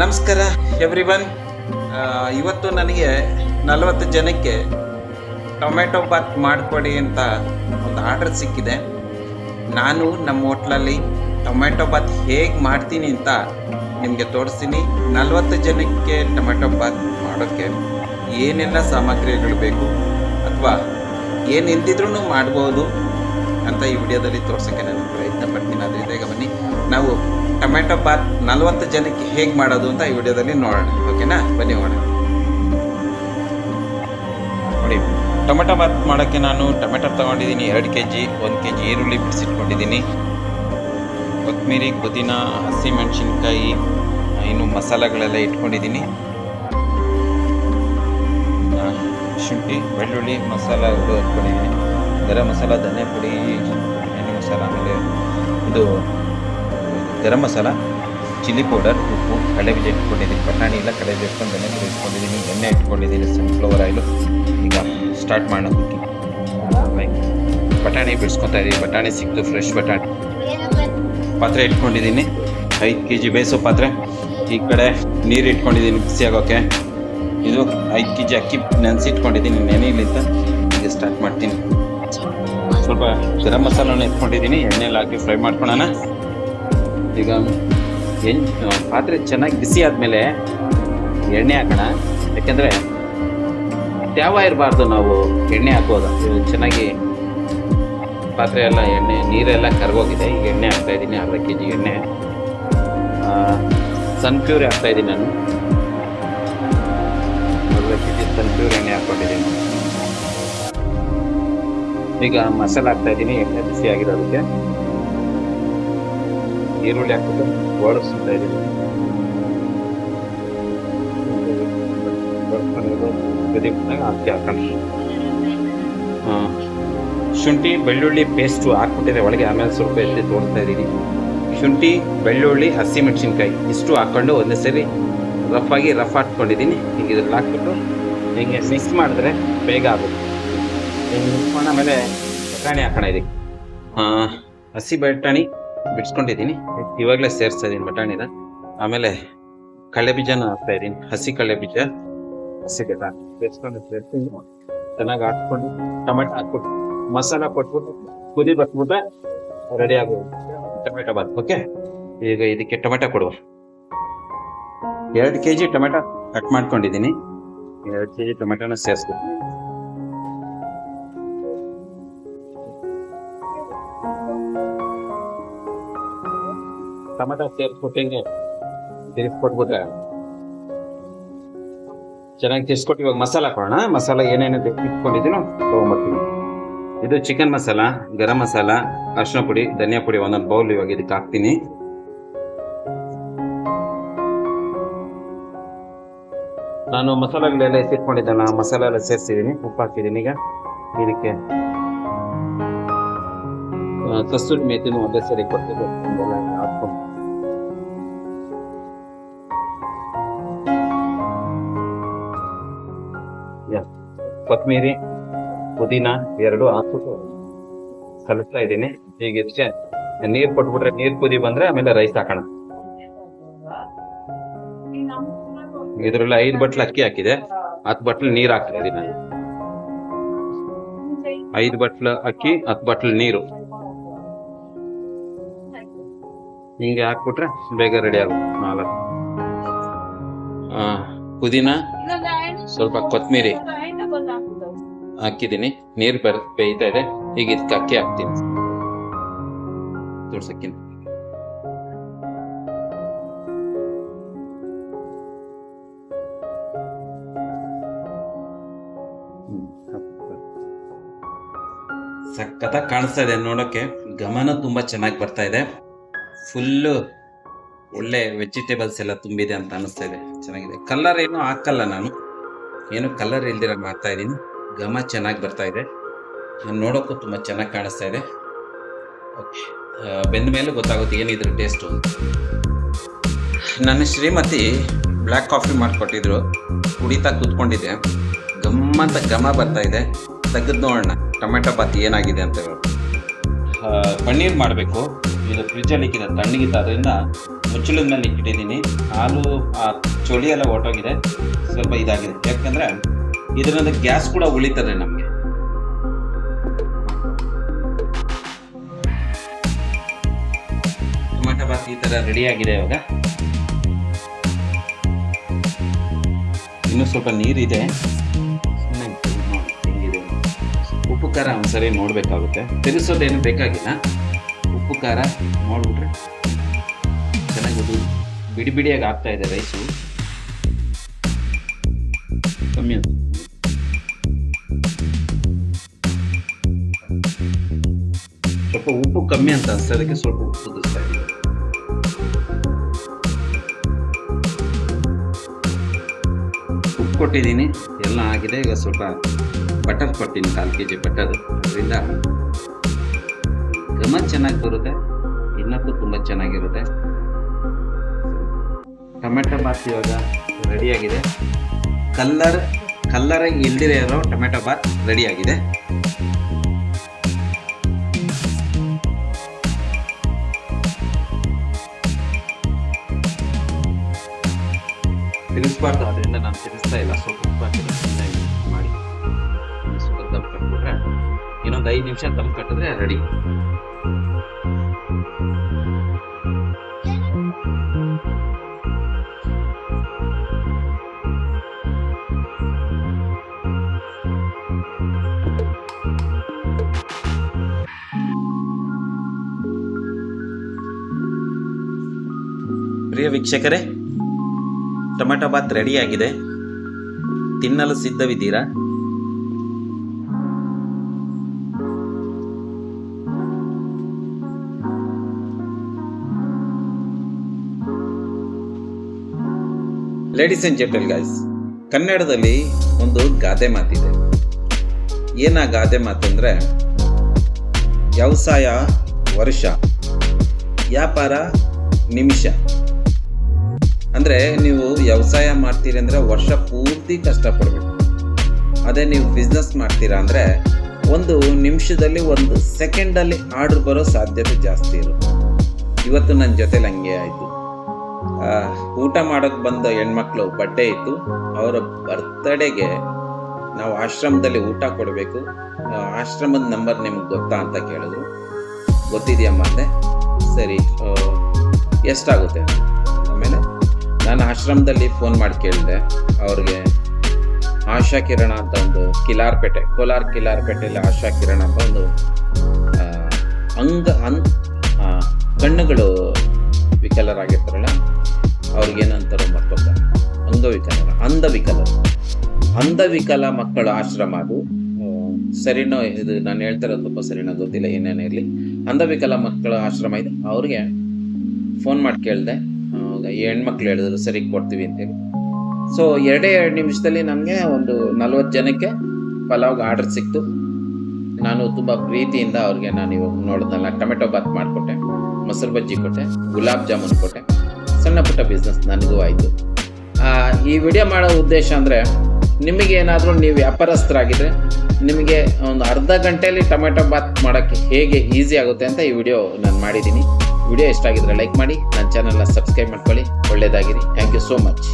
ನಮಸ್ಕಾರ every one ಇವತ್ತು ನನಗೆ ನಲವತ್ತು ಜನಕ್ಕೆ ಟೊಮೆಟೊ ಬಾತ್ ಮಾಡಿಕೊಡಿ ಅಂತ ಒಂದು ಆರ್ಡರ್ ಸಿಕ್ಕಿದೆ. ನಾನು ನಮ್ಮ ಹೋಟ್ಲಲ್ಲಿ ಟೊಮೆಟೊ ಬಾತ್ ಹೇಗೆ ಮಾಡ್ತೀನಿ ಅಂತ ನಿಮಗೆ ತೋರಿಸ್ತೀನಿ. ನಲವತ್ತು ಜನಕ್ಕೆ ಟೊಮೆಟೊ ಬಾತ್ ಮಾಡೋಕ್ಕೆ ಏನೆಲ್ಲ ಸಾಮಗ್ರಿಗಳು ಬೇಕು ಅಥವಾ ಏನು ಇಲ್ದಿದ್ರೂ ಮಾಡ್ಬೋದು ಅಂತ ಈ ವಿಡಿಯೋದಲ್ಲಿ ತೋರ್ಸೋಕ್ಕೆ ನಾನು ಪ್ರಯತ್ನ ಪಡ್ತೀನಿ. ಅದರಿಂದ ಬನ್ನಿ. ನಾವು ಟೊಮೆಟೊ ಬಾತ್ ನಲವತ್ತು ಜನಕ್ಕೆ ಹೇಗೆ ಮಾಡೋದು ಅಂತ ಈ ವಿಡಿಯೋದಲ್ಲಿ ನೋಡೋಣ. ಓಕೆನಾ? ಬನ್ನಿ ನೋಡೋಣ. ನೋಡಿ, ಟೊಮೆಟೊ ಬಾತ್ ಮಾಡೋಕ್ಕೆ ನಾನು ಟೊಮೆಟೊ ತೊಗೊಂಡಿದ್ದೀನಿ. ಎರಡು ಕೆ ಜಿ ಒಂದು ಕೆ ಜಿ ಈರುಳ್ಳಿ ಬಿಡಿಸಿಟ್ಕೊಂಡಿದ್ದೀನಿ ಕೊತ್ತಂಬರಿ, ಪುದೀನ ಹಸಿಮೆಣಸಿನ್ಕಾಯಿ ಇನ್ನು ಮಸಾಲೆಗಳೆಲ್ಲ ಇಟ್ಕೊಂಡಿದ್ದೀನಿ. ಶುಂಠಿ, ಬೆಳ್ಳುಳ್ಳಿ ಮಸಾಲೆಗಳು ಇಟ್ಕೊಂಡಿದ್ದೀನಿ ಗರಂ ಮಸಾಲ ಧನಿಯಾ ಪುಡಿ ಎಣ್ಣೆ ಮಸಾಲ ಆಮೇಲೆ ಇದು ಗರಂ ಮಸಾಲ, ಚಿಲ್ಲಿ ಪೌಡರ್, ಉಪ್ಪು ಕಡಲೆಬೀಜ ಇಟ್ಕೊಂಡಿದ್ದೀನಿ. ಬಟಾಣಿ ಇಲ್ಲ ಕಡಲೆಬೀಜ ಇಟ್ಕೊಂಡು ಎಣ್ಣೆ ಇಟ್ಕೊಂಡಿದ್ದೀನಿ. ಎಣ್ಣೆ ಇಟ್ಕೊಂಡಿದ್ದೀನಿ ಸನ್ಫ್ಲವರ್ ಆಯಿಲು ಈಗ ಸ್ಟಾರ್ಟ್ ಮಾಡೋಣ ಕುಕ್ಕಿಂಗ್ ಬಟಾಣಿ ಬಿಡಿಸ್ಕೊತಾ ಇದ್ದೀವಿ ಬಟಾಣಿ ಸಿಕ್ತು ಫ್ರೆಶ್ ಬಟಾಣಿ. ಪಾತ್ರೆ ಇಟ್ಕೊಂಡಿದ್ದೀನಿ. ಐದು ಕೆ ಜಿ ಬೇಯಿಸೋ ಪಾತ್ರೆ. ಈ ಕಡೆ ನೀರು ಇಟ್ಕೊಂಡಿದ್ದೀನಿ ಬಿಸಿ ಆಗೋಕ್ಕೆ ಇದು ಐದು ಕೆ ಜಿ ಅಕ್ಕಿ ನೆನೆಸಿ ಇಟ್ಕೊಂಡಿದ್ದೀನಿ ನೆನೆಯಲಿಂತ ಈಗ ಸ್ಟಾರ್ಟ್ ಮಾಡ್ತೀನಿ. ಸ್ವಲ್ಪ ಗರಂ ಮಸಾಲನ ಇಟ್ಕೊಂಡಿದ್ದೀನಿ. ಎಣ್ಣೆಲಿ ಹಾಕಿ ಫ್ರೈ ಮಾಡ್ಕೊಳ್ಳೋಣ. ಈಗ ಎಣ್ಣೆ ಪಾತ್ರೆ ಚೆನ್ನಾಗಿ ಬಿಸಿ ಆದಮೇಲೆ ಎಣ್ಣೆ ಹಾಕೋಣ. ಯಾಕೆಂದರೆ ತ್ಯಾವ ಇರಬಾರ್ದು ನಾವು ಎಣ್ಣೆ ಹಾಕೋದು. ಚೆನ್ನಾಗಿ ಪಾತ್ರೆ ಎಲ್ಲ, ಎಣ್ಣೆ, ನೀರೆಲ್ಲ ಕರ್ಗೋಗಿದೆ. ಈಗ ಎಣ್ಣೆ ಹಾಕ್ತಾ ಇದ್ದೀನಿ, ಅರ್ಧ ಕೆ ಜಿ ಎಣ್ಣೆ ಸನ್ಫ್ಯೂರ್ ಹಾಕ್ತಾ ಇದ್ದೀನಿ ನಾನು. ಅರ್ಧ ಕೆ ಜಿ ಸನ್ಫ್ಯೂರ್ ಎಣ್ಣೆ ಹಾಕ್ಕೊಂಡಿದ್ದೀನಿ. ಈಗ ಮಸಾಲೆ ಹಾಕ್ತಾ ಇದ್ದೀನಿ, ಎಣ್ಣೆ ಬಿಸಿ ಆಗಿರೋದಕ್ಕೆ. ಈರುಳ್ಳಿ ಹಾಕ್ಬಿಟ್ಟು ಓಡಿಸ್ತಾ ಇದ್ದೀನಿ ಹಾಕೊಂಡು ಶುಂಠಿ, ಬೆಳ್ಳುಳ್ಳಿ ಪೇಸ್ಟು ಹಾಕ್ಬಿಟ್ಟಿದೆ. ಒಳಗೆ ಆಮೇಲೆ ಸ್ವಲ್ಪ ಎತ್ತಿ ತೋರಿಸ್ತಾ ಇದ್ದೀನಿ. ಶುಂಠಿ, ಬೆಳ್ಳುಳ್ಳಿ ಹಸಿಮೆಣ್ಸಿನ್ಕಾಯಿ ಇಷ್ಟು ಹಾಕ್ಕೊಂಡು ಒಂದೇ ಸರಿ ರಫ್ ಆಗಿ ರಫ್ ಹಾಕ್ಕೊಂಡಿದ್ದೀನಿ ಈಗ ಇದ್ರಲ್ಲಿ ಹಾಕ್ಬಿಟ್ಟು ಹಿಂಗೆ ಮಿಕ್ಸ್ ಮಾಡಿದ್ರೆ ಬೇಗ ಆಗುತ್ತೆ. ಹಿಂಗೆ ಮಿಕ್ಸ್ ಮಾಡಿ ಆಮೇಲೆ ಬಟಾಣಿ ಹಾಕೋಣ ಇದಕ್ಕೆ. ಹಸಿ ಬಟಾಣಿ. ಬಿಡಿಸ್ಕೊಂಡಿದ್ದೀನಿ. ಇವಾಗಲೇ ಸೇರಿಸ್ತಾ ಇದ್ದೀನಿ ಬಟಾಣಿನ. ಆಮೇಲೆ ಕಳೆ ಬೀಜನ ಹಾಕ್ತಾ ಇದ್ದೀನಿ. ಹಸಿ ಕಳೆ ಬೀಜ. ಹಸಿ ಬಟಾಣಿ ಬೇಯಿಸ್ಕೊಂಡು ಸೇರಿಸಿ ಚೆನ್ನಾಗಿ ಹಾಕ್ಕೊಂಡು ಟೊಮೆಟೊ ಹಾಕ್ಬಿಟ್ಟು ಮಸಾಲ ಕೊಟ್ಬಿಟ್ಟು ಕುದಿ ಬರ್ಸ್ಬಿಟ್ರೆ ರೆಡಿ ಆಗೋದು. ಟೊಮೆಟೊ ಬಾತ್. ಓಕೆ ಈಗ ಇದಕ್ಕೆ ಟೊಮೆಟೊ ಕೊಡುವ. ಎರಡು ಕೆ ಜಿ ಟೊಮೆಟೊ ಕಟ್ ಮಾಡ್ಕೊಂಡಿದ್ದೀನಿ. ಎರಡು ಕೆ ಜಿ ಟೊಮೆಟೊನ ಸೇರಿಸ್ಬೇಕು ಟೊಮೆಟೊ ಸೇರಿಸ್ಬಿಟ್ಟು ಹಿಂಗೆ ತಿರ್ಸ್ಕೊಟ್ಬಿಟ್ರೆ ಚೆನ್ನಾಗಿ ತಿರ್ಸ್ಕೊಟ್ಟು ಇವಾಗ ಮಸಾಲ ಹಾಕೋಣ ಮಸಾಲ ಏನೇನು ಇಟ್ಕೊಂಡಿದ್ದೀನೋ ತೊಗೊಂಬರ್ತೀನಿ. ಇದು ಚಿಕನ್ ಮಸಾಲ, ಗರಂ ಮಸಾಲ ಅರಿಶಿನ ಪುಡಿ, ಧನಿಯಾ ಪುಡಿ, ಒಂದೊಂದು ಬೌಲ್ ಇವಾಗ ಇದಕ್ಕೆ ಹಾಕ್ತೀನಿ. ನಾನು ಮಸಾಲೆಗಳೆಲ್ಲ ಆ ಮಸಾಲೆ ಎಲ್ಲ ಸೇರಿಸಿದ್ದೀನಿ, ಉಪ್ಪು ಹಾಕಿದ್ದೀನಿ ಈಗ. ಇದಕ್ಕೆ ಕಸ್ತೂರಿ ಮೇತಿನೂ ಒಂದೇ ಸರಿ ಕೊಟ್ಟಿದ್ದು ಕೊತ್ತಂಬರಿ ಪುದೀನ ಎರಡು ಹಾಕ್ಬಿಟ್ಟು ಕಲಿಸ್ತಾ ಇದ್ದೀನಿ. ಈಗ ಇಷ್ಟೇ ನೀರ್ ಕೊಟ್ಬಿಟ್ರೆ ನೀರ್ ಕುದಿ ಬಂದ್ರೆ ಆಮೇಲೆ ರೈಸ್ ಹಾಕೋಣ. ಇದ್ರಲ್ಲಿ ಐದು ಬಟ್ಲು ಅಕ್ಕಿ ಹಾಕಿದೆ. ಹತ್ತು ಬಟ್ಲ್ ನೀರ್ ಹಾಕ್ತಾ ಇದೀನಿ ನಾನು ಐದು ಬಟ್ಲು ಅಕ್ಕಿ ಹತ್ತು ಬಟ್ಲು ನೀರು. ಹಿಂಗೆ ಹಾಕ್ಬಿಟ್ರೆ ಬೇಗ ರೆಡಿ ಆಗುತ್ತೆ. ನಾಲ್ಕು. ಸ್ವಲ್ಪ ಕೊತ್ತಂಬರಿ ಹಾಕಿದ್ದೀನಿ. ನೀರು ಬರ್ ಬೇಯ್ತಾ ಇದೆ. ಈಗ ಇದಕ್ಕೆ ಅಕ್ಕಿ ಹಾಕ್ತೀನಿ. ತೋರ್ಸಕ್ಕಿನ ಸಖತ್ತಾಗಿ ಕಾಣಿಸ್ತಾ ಇದೆ ನೋಡೋಕೆ. ಗಮನ ತುಂಬಾ ಚೆನ್ನಾಗಿ ಬರ್ತಾ ಇದೆ. ಫುಲ್ಲು ಒಳ್ಳೆ ವೆಜಿಟೇಬಲ್ಸ್ ಎಲ್ಲ ತುಂಬಿದೆ ಅಂತ ಅನಿಸ್ತಾ ಇದೆ. ಚೆನ್ನಾಗಿದೆ. ಕಲರ್ ಏನು ಹಾಕಲ್ಲ ನಾನು. ಏನು ಕಲರ್ ಇಲ್ದಿರ ಮಾಡ್ತಾ ಇದ್ದೀನಿ. ಘಮ ಚೆನ್ನಾಗಿ ಬರ್ತಾ ಇದೆ. ನೋಡೋಕ್ಕೂ ತುಂಬ ಚೆನ್ನಾಗಿ ಕಾಣಿಸ್ತಾ ಇದೆ. ಓಕೆ ಬೆಂದ ಮೇಲೆ ಗೊತ್ತಾಗುತ್ತೆ ಏನಿದ್ರು ಟೇಸ್ಟು ಅಂತ. ನನ್ನ ಶ್ರೀಮತಿ ಬ್ಲ್ಯಾಕ್ ಕಾಫಿ ಮಾಡಿಕೊಟ್ಟಿದ್ರು. ಕುಡಿತಾ ಕೂತ್ಕೊಂಡಿದ್ದೆ. ಗಮ್ಮಂತ ಘಮ ಬರ್ತಾ ಇದೆ. ತೆಗೆದು ನೋಡೋಣ. ಟೊಮೆಟೊ ಬಾತ್ ಏನಾಗಿದೆ ಅಂತ ಹೇಳಿ. ಪನ್ನೀರ್ ಮಾಡಬೇಕು. ಇದು ಫ್ರಿಜ್ಜಲ್ಲಿ ಇಕ್ಕಿದೆ ತಣ್ಣಗಿತ್ತು ಅದರಿಂದ ಮುಚ್ಚಳದ ಮೇಲೆ ಇಟ್ಟಿದ್ದೀನಿ. ಹಾಲು, ಆ ಚಳಿ ಎಲ್ಲ ಹೊಟ್ಟೋಗಿದೆ ಸ್ವಲ್ಪ ಇದಾಗಿದೆ. ಯಾಕಂದರೆ ಇದರಿಂದ ಗ್ಯಾಸ್ ಕೂಡ ಉಳಿತದೆ ನಮಗೆ. ಟೊಮೆಟೊ ಬಾತ್ ಈ ಥರ ರೆಡಿ ಆಗಿದೆ ಇವಾಗ. ಇನ್ನೂ ಸ್ವಲ್ಪ ನೀರಿದೆ. ಹೆಂಗಿದೆ ಉಪ್ಪು ಖಾರ ಒಂದ್ಸರಿ ನೋಡಬೇಕಾಗುತ್ತೆ. ತಿರುಗಿಸೋದೇನು ಬೇಕಾಗಿಲ್ಲ. ಉಪ್ಪು ಖಾರ ನೋಡ್ಬಿಟ್ರೆ ಅದು ಬಿಡಿ ಬಿಡಿಯಾಗಿ ಆಗ್ತಾ ಇದೆ ರೈಸು ಕಮ್ಮಿ ಅಂತ ಸ್ವಲ್ಪ ಉಪ್ಪು ಕಮ್ಮಿ ಅಂತ ಅನ್ಸೋದಕ್ಕೆ ಸ್ವಲ್ಪ ಉಪ್ಪು ಉಪ್ಪು ಕೊಟ್ಟಿದ್ದೀನಿ, ಎಲ್ಲ ಆಗಿದೆ, ಈಗ ಸ್ವಲ್ಪ ಬಟರ್ ಕೊಟ್ಟಿನಿ ಕಾಲು ಕೆ ಜಿ ಬಟರ್ ಅದರಿಂದ ಘಮ ಚೆನ್ನಾಗಿ ಬರುತ್ತೆ ಇನ್ನಕ್ಕೂ ತುಂಬ ಚೆನ್ನಾಗಿರುತ್ತೆ. ಟೊಮೆಟೊ ಬಾತ್ ಇವಾಗ ರೆಡಿಯಾಗಿದೆ. ಕಲ್ಲರ್ ಕಲ್ಲರ್ ಇಲ್ದಿರೇ ಇರೋ ಟೊಮೆಟೊ ಬಾತ್ ರೆಡಿಯಾಗಿದೆ. ತಿರುಗಿಸ್ಬಾರ್ದು ಅದರಿಂದ ನಾನು ತಿರುಗಿಸ್ತಾ ಇಲ್ಲ. ಸ್ವಲ್ಪ ಹಾಕಿದ್ರೆ ಚೆನ್ನಾಗಿ ಮಾಡಿ. ಸ್ವಲ್ಪ ದಮ್ ಕಟ್ಬಿಟ್ರೆ ಇನ್ನೊಂದು ಐದು ನಿಮಿಷ ದಮ್ ಕಟ್ಟಿದ್ರೆ ರೆಡಿ ಪ್ರಿಯ ವೀಕ್ಷಕರೇ ಟೊಮೆಟೊ ಬಾತ್ ರೆಡಿಯಾಗಿದೆ. ತಿನ್ನಲು ಸಿದ್ಧವಿದ್ದೀರಾ? ಲೇಡೀಸ್ ಅಂಡ್ ಜೆಂಟಲ್ ಗಾಯ್ಸ್ ಕನ್ನಡದಲ್ಲಿ ಒಂದು ಗಾದೆ ಮಾತಿದೆ. ಏನ ಗಾದೆ ಮಾತಂದ್ರೆ, ವ್ಯವಸಾಯ ವರ್ಷ, ವ್ಯಾಪಾರ ನಿಮಿಷ. ಅಂದ್ರೆ ನೀವು ವ್ಯವಸಾಯ ಮಾಡ್ತೀರಿ ಅಂದ್ರೆ ವರ್ಷ ಪೂರ್ತಿ ಕಷ್ಟಪಡಬೇಕು. ಅದೇ ನೀವು ಬಿಸ್ನೆಸ್ ಮಾಡ್ತೀರಾ ಅಂದ್ರೆ ಒಂದು ನಿಮಿಷದಲ್ಲಿ, ಒಂದು ಸೆಕೆಂಡಲ್ಲಿ ಆರ್ಡರ್ ಬರೋ ಸಾಧ್ಯತೆ ಜಾಸ್ತಿ ಇರುತ್ತೆ. ಇವತ್ತು ನನ್ನ ಜೊತೆಲಿ ಹಂಗೆ ಆಯಿತು. ಊಟ ಮಾಡೋಕ್ಕೆ ಬಂದ ಹೆಣ್ಮಕ್ಳು ಬಟ್ಟೆ ಇತ್ತು. ಅವರ ಬರ್ತ್ಡೇಗೆ ನಾವು ಆಶ್ರಮದಲ್ಲಿ ಊಟ ಕೊಡಬೇಕು. ಆಶ್ರಮದ ನಂಬರ್ ನಿಮ್ಗೆ ಗೊತ್ತಾ ಅಂತ ಕೇಳಿದ್ರು. ಗೊತ್ತಿದೆಯಮ್ಮ ಅಂದೆ ಸರಿ ಎಷ್ಟಾಗುತ್ತೆ? ಆಮೇಲೆ ನಾನು ಆಶ್ರಮದಲ್ಲಿ ಫೋನ್ ಮಾಡಿ ಕೇಳಿದೆ. ಅವ್ರಿಗೆ ಆಶಾ ಕಿರಣ ಅಂತ ಒಂದು ಕಿಲಾರ್ಪೇಟೆ, ಕೋಲಾರ ಕಿಲಾರ್ಪೇಟೆಯಲ್ಲಿ ಆಶಾ ಕಿರಣ ಅಂತ ಒಂದು ಅಂಗ ಅನ್ ಕಣ್ಣುಗಳು ವಿಕಲರಾಗಿರ್ತಾರಲ್ಲ, ಅವ್ರಿಗೇನಂತಾರೆ ಮತ್ತೊಬ್ಬ. ಅಂಗವಿಕಲರ ಅಂಧವಿಕಲರು ಅಂಧವಿಕಲ ಮಕ್ಕಳ ಆಶ್ರಮ ಅದು. ಸರಿನೋ ಇದು, ನಾನು ಹೇಳ್ತಾರೆ ತುಂಬ ಸರಿನೋ ಗೊತ್ತಿಲ್ಲ, ಏನೇನೇ ಇರಲಿ. ಅಂಧವಿಕಲ ಮಕ್ಕಳ ಆಶ್ರಮ ಇದೆ. ಅವ್ರಿಗೆ ಫೋನ್ ಮಾಡಿ ಕೇಳಿದೆ. ಹೆಣ್ಮಕ್ಳು ಹೇಳಿದ್ರು, ಸರಿ ಕೊಡ್ತೀವಿ ಅಂತೇಳಿ. ಸೊ ಎರಡೇ ಎರಡು ನಿಮಿಷದಲ್ಲಿ ನನಗೆ ಒಂದು ನಲ್ವತ್ತು ಜನಕ್ಕೆ ಪಲಾವ್ಗೆ ಆರ್ಡರ್ ಸಿಕ್ತು. ನಾನು ತುಂಬ ಪ್ರೀತಿಯಿಂದ ಅವ್ರಿಗೆ ನಾನು ಇವಾಗ ನೋಡಿದ್ನಲ್ಲ, ಟೊಮೆಟೊ ಬಾತ್ ಮಾಡಿಕೊಟ್ಟೆ. ಮೊಸರು ಬಜ್ಜಿ ಕೊಟ್ಟೆ, ಗುಲಾಬ್ ಜಾಮೂನ್ ಕೊಟ್ಟೆ. ಸಣ್ಣ ಪುಟ್ಟ ಬಿಸ್ನೆಸ್ ನನಗೂ ಆಯಿತು. ಈ ವಿಡಿಯೋ ಮಾಡೋ ಉದ್ದೇಶ ಅಂದರೆ ನಿಮಗೆ ಏನಾದರೂ ನೀವು ವ್ಯಾಪಾರಸ್ಥರಾಗಿದ್ದರೆ ನಿಮಗೆ ಒಂದು ಅರ್ಧ ಗಂಟೆಯಲ್ಲಿ ಟೊಮೆಟೊ ಬಾತ್ ಮಾಡೋಕ್ಕೆ ಹೇಗೆ ಈಸಿ ಆಗುತ್ತೆ ಅಂತ ಈ ವಿಡಿಯೋ ನಾನು ಮಾಡಿದ್ದೀನಿ. ವಿಡಿಯೋ ಇಷ್ಟ ಆಗಿದ್ರೆ ಲೈಕ್ ಮಾಡಿ, ನನ್ನ ಚಾನಲ್ನ ಸಬ್ಸ್ಕ್ರೈಬ್ ಮಾಡ್ಕೊಳ್ಳಿ. ಒಳ್ಳೆಯದಾಗಿರಿ ಥ್ಯಾಂಕ್ ಯು ಸೋ ಮಚ್